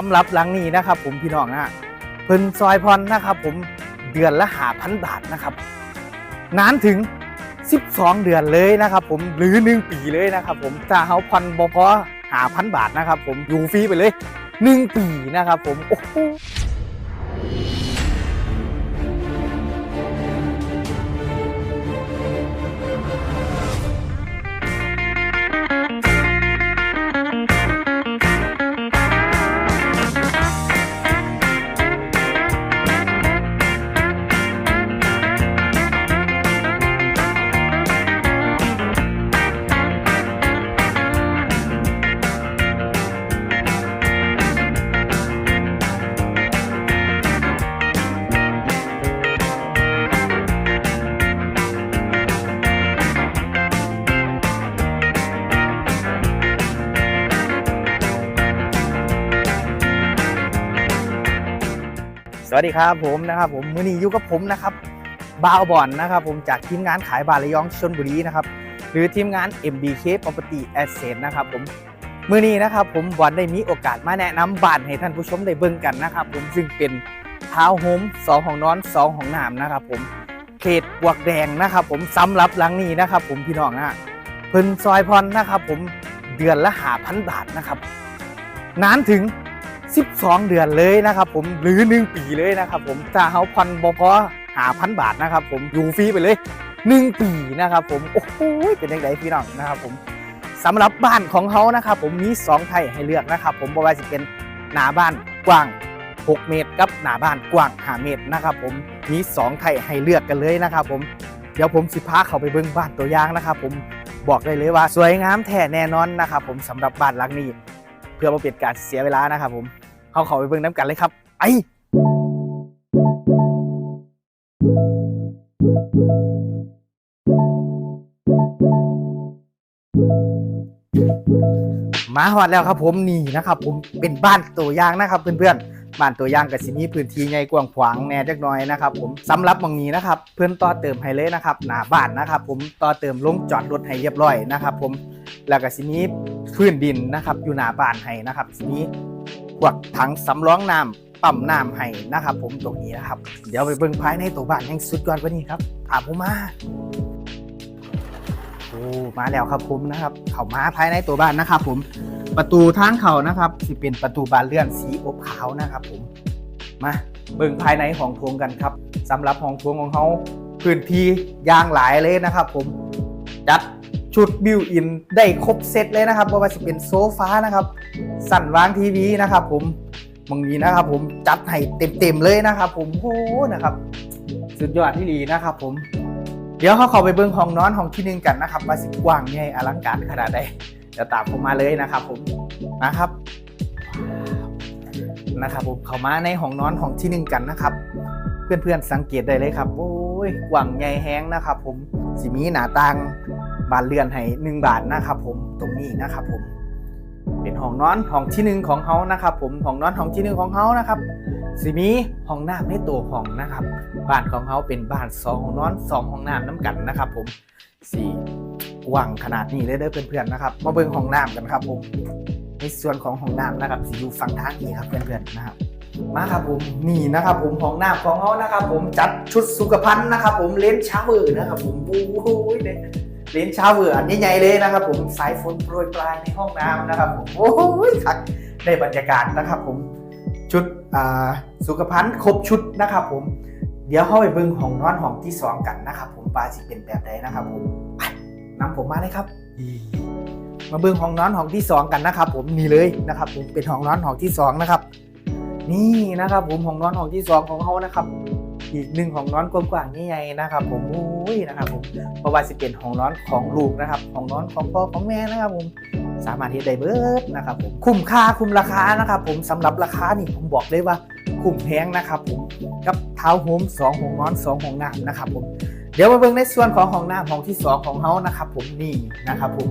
สำหรับหลังนี้นะครับ ผมพี่น้องนะเพิ่นซอยพรนะครับ ผมเดือนละหาพันบาทนะครับนานถึง 12 เดือนเลยนะครับ ผมหรือ 1 ปีเลยนะครับ ผมถ้าเขาพันบ่พอหาพันบาทนะครับ ผมอยู่ฟรีไปเลย 1 ปีนะครับ ผมโอ้ วัสดีครับผมนะครับผมมือนี้อยู่กับผมนะครับบาวบอนนะครับผมจากทีมงานขายบาระยองชนบุรีนะครับหรือทีมงาน MBK Property Asset นะครับผมมือนี้นะครับผมบอลได้มีโอกาสมาแนะนำบ้านให้ท่านผู้ชมได้เบิ่งกันนะครับผมซึ่งเป็นทาวน์โฮมสองห้องนอนสองห้องน้ำนะครับผมเขตบวกแดงนะครับผมสำหรับหลังนี้นะครับผมพี่น้องนะเพิ่นซอยพรนะครับผมเดือนละหาพันบาทนะครับนานถึง 12 เดือนเลยนะครับผมหรือ 1 ปีเลยนะครับผมถ้าเฮาพันบ่พอหาพันบาทนะครับผมอยู่ฟรีไปเลย 1 ปีนะครับผมโอ้โหเป็นยังไงพี่น้องนะครับผมสำหรับบ้านของเขานะครับผมมี 2 ไทยให้เลือกนะครับผมบ่ว่าจะเป็นหน้าบ้านกว้าง 6 เมตรกับหน้าบ้านกว้าง 5 เมตรนะครับผมมี 2 ไทยให้เลือกกันเลยนะครับผมเดี๋ยวผมสิพาเขาไปเบิ่งบ้านตัวอย่างนะครับผมบอกได้เลยว่าสวยงามแท้แน่นอนนะครับผมสำหรับบ้านหลังนี้ เพื่อมาเปลี่ยนการเสียเวลานะครับผมเขาเขาไปเบิ่งน้ำกันเลยครับ ไอมาหอดแล้วครับผมนี่นะครับผมเป็นบ้านตัวอย่างนะครับเพื่อนๆบ้านตัวอย่างกับสิมีพื้นที่ใหญ่กว้างขวางแน่จักน่อยนะครับผมสำหรับมองนี้นะครับเพื่อนต่อเติมให้เลยนะครับหน้าบ้านนะครับผมต่อเติมลงจอดรถให้เรียบร้อยนะครับผมแล้วก็สิมี พื้นดินนะครับ อยู่หน้าบ้านให้นะครับสิมีพวกถังสำรองน้ำปั๊มน้ำให้นะครับ ผมตรงนี้นะครับ เดี๋ยวไปเบิ่งภายในตัวบ้านยังสุดยอดกว่านี้ครับพาผมมาโอ้มาแล้วครับผมนะครับ เข้ามาภายในตัวบ้านนะครับ ผมประตูทางเข้านะครับสิเป็นประตูบานเลื่อนสีอบขาวนะครับ ผมมาเบิ่งภายในห้องโถงกันครับสำหรับห้องโถงของเขาพื้นที่ยางหลายเลยนะครับ ผมจัด ชุดบิวอินได้ครบเซตเลยนะครับไม่ว่าจะเป็นโซฟานะครับ สั่นวางทีวีนะครับ ผมบางนี้นะครับ ผมจัดให้เต็มๆเลยนะครับ ผมโอ้นะครับ สุดยอดที่ดีนะครับ ผม เดี๋ยวเขาเข้าไปเบิ้งห้องนอนห้องที่หนึ่งกันนะครับว่าสิกว้างใหญ่อลังการขนาดใดเดี๋ยวตามผมมาเลยนะครับ ผมนะครับนะครับ ผมเข้ามาในห้องนอนห้องที่หนึ่งกันนะครับ เพื่อนๆสังเกตได้เลยครับโอ้ยกว้างใหญ่แห้งนะครับ ผมสิมีหน้าต่าง บานเลื่อนให้หนึ่งบานนะครับผมตรงนี้นะครับผม เป็นห้องนอนห้องที่หนึ่งของเขานะครับผมห้องนอนห้องที่หนึ่งของเขานะครับสิมีห้องน้ำในตัวห้องนะครับบ้านของเขาเป็นบ้านสองห้องนอนสองห้องน้ำน้ำกันนะครับผมสี่กว้างขนาดนี้เลยเด้อเพื่อนๆนะครับมาเบิ่งห้องน้ำกันครับผมในส่วนของห้องน้ำนะครับสิอยู่ฝั่งทางนี้ครับเพื่อนๆนะครับมาครับผมนี่นะครับผมห้องน้ำของเขานะครับผมจัดชุดสุขภัณฑ์นะครับผมเลนส์ชาเวอร์นะครับผมโอ้ยเนี่ย ลนส์ชาเวอร์อันใหญ่ๆเลยนะครับ ผมสายฝนโปรยปลายในห้องน้ำนะครับผมโอ้ยคักได้บรรยากาศนะครับ ผมชุดสุขภัณฑ์ครบชุดนะครับ ผมเดี๋ยวเข้าไปเบิ่งห้องนอนห้องที่สองกันนะครับผมปลาสิเป็นแบบใดนะครับ ผมไปนำผมมาเลยครับ มาเบิ่งห้องนอนห้องที่สองกันนะครับ ผมนี่เลยนะครับ ผมเป็นห้องนอนห้องที่สองนะครับ นี่นะครับ ผมห้องนอนห้องที่สองของเขานะครับ อีกหนึ่งห้องนอนกว้างๆใหญ่ๆนะครับ ผมโอ้ยนะครับผมเพราะว่าสิเป็นห้องนอนของลูกนะครับห้องนอนของพ่อของแม่นะครับผมสามารถที่ได้เบิร์ดนะครับผมคุ้มค่าคุ้มราคานะครับ ผมสำหรับราคานี่ผมบอกเลยว่าคุ้มแพงนะครับผมกับเท้าโฮมสองห้องนอนสองหองน้ำนะครับผมเดี๋ยวมาเบิ่งในส่วนของห้องน้ำห้องที่สองของเฮานะครับผมนี่นะครับผม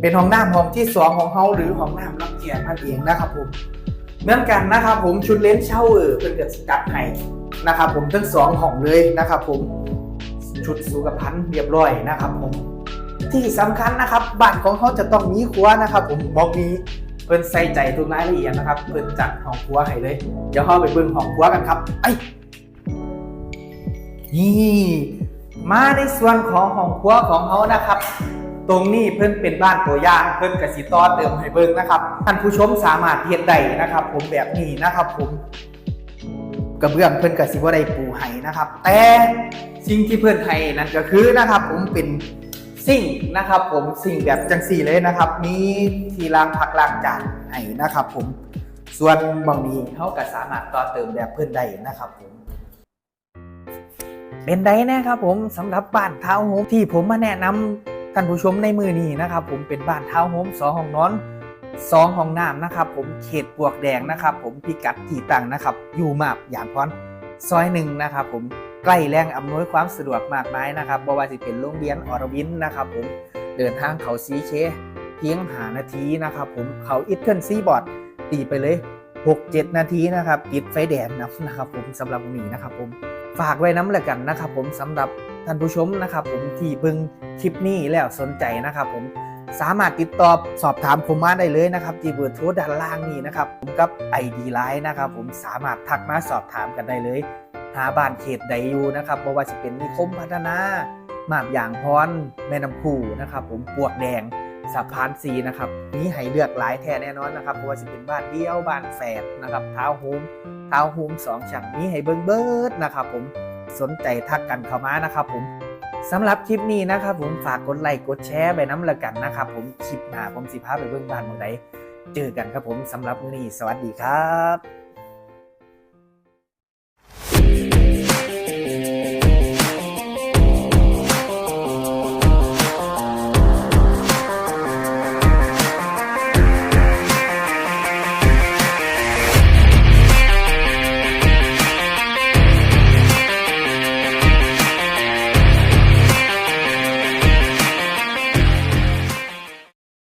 เป็นห้องน้ำห้องที่สองของเฮาหรือห้องน้ำรับเกียรตินั่นเองนะครับผมเหมือนกันนะครับผมชุดเลนส์เช่าเออเป็นเกิดจัดให้ นะครับผมทั้งสองห้องเลยนะครับผมชุดสุขภัณฑ์เรียบร้อยนะครับผมที่สำคัญนะครับบ้านของเขาจะต้องมีครัวนะครับ ผมบอกนี้เพิ่นใส่ใจทุกรายละเอียดนะครับเพิ่นจัดห้องครัวให้เลย เดี๋ยวเราไปเบิ่งห้องครัวกันครับไอ้นี่มาในส่วนของห้องครัวของเขานะครับ ตรงนี้เพิ่นเป็นบ้านตัวอย่างเพิ่นกสิต่อเติมให้เบิ่งนะครับท่านผู้ชมสามารถเฮ็ดได้นะครับ ผมแบบนี้นะครับ ผม กระเบื้องเพิ่อนกสิบ่ได้ปูให้นะครับ แต่สิ่งที่เพิ่อนให้นั่นก็คือนะครับ ผมเป็นสิ่งนะครับ ผมสิ่งแบบจังสี่เลยนะครับ มีที่ล้างผักล้างจานให้นะครับ ผมส่วนบางนี้เขาก็สามารถต่อเติมแบบเพิ่อนได้นะครับผมเป็นไดแนะครับผมสำหรับบ้านเท้าโฮมที่ผมมาแนะนำท่านผู้ชมในมือนี้นะครับ ผมเป็นบ้านเท้าโฮมสองห้องนอน สองห้องน้ำนะครับผมเขตปวกแดงนะครับผมพิกัดที่ตั้งนะครับ อยู่มาบอย่างพรซอยหนึ่งนะครับผมใกล้แรงอำนวยความสะดวกมากมายนะครับบ่ว่าจะเป็นโรงเรียนอรวินนะครับผมเดินทางเขาซีเคเพียงหานาทีนะครับผมเขาอิทเทิลซีบอร์ดตีไปเลย 6-7 นาทีนะครับติดไฟแดงนะนะครับผมสำหรับวันนี้นะครับผมฝากไว้น้ำละกันนะครับผมสำหรับท่านผู้ชมนะครับผมที่เบิ่งคลิปนี้แล้วสนใจนะครับผม สามารถติดต่อสอบถามผมมาได้เลยนะครับที่เบอร์โทรด้านล่างนี้นะครับ ผมกับ ID Line นะครับผมสามารถทักมาสอบถามกันได้เลย หาบ้านเขตใดอยู่นะครับบ่ว่าจะเป็นนิคมพัฒนามาบอย่างพรแม่น้ำคูนะครับ ผมปวกแดงสะพานสีนะครับมีให้เลือกหลายแท้แน่นอนนะครับบ่ว่าจะเป็นบ้านเดียวบ้านแฝดนะครับเท้าโฮมทาโฮมสองชั้นนี้ให้เบิ้งเบิดนะครับ ผมสนใจทักกันเข้ามานะครับ ผม สำหรับคลิปนี้นะครับผมฝากกดไลค์กดแชร์ไปน้ำละกันนะครับผมคลิปหน้าผมสิพาไปเบื้องบ้านเมืองไหนเจอกันครับผมสำหรับมื้อนี้สวัสดีครับ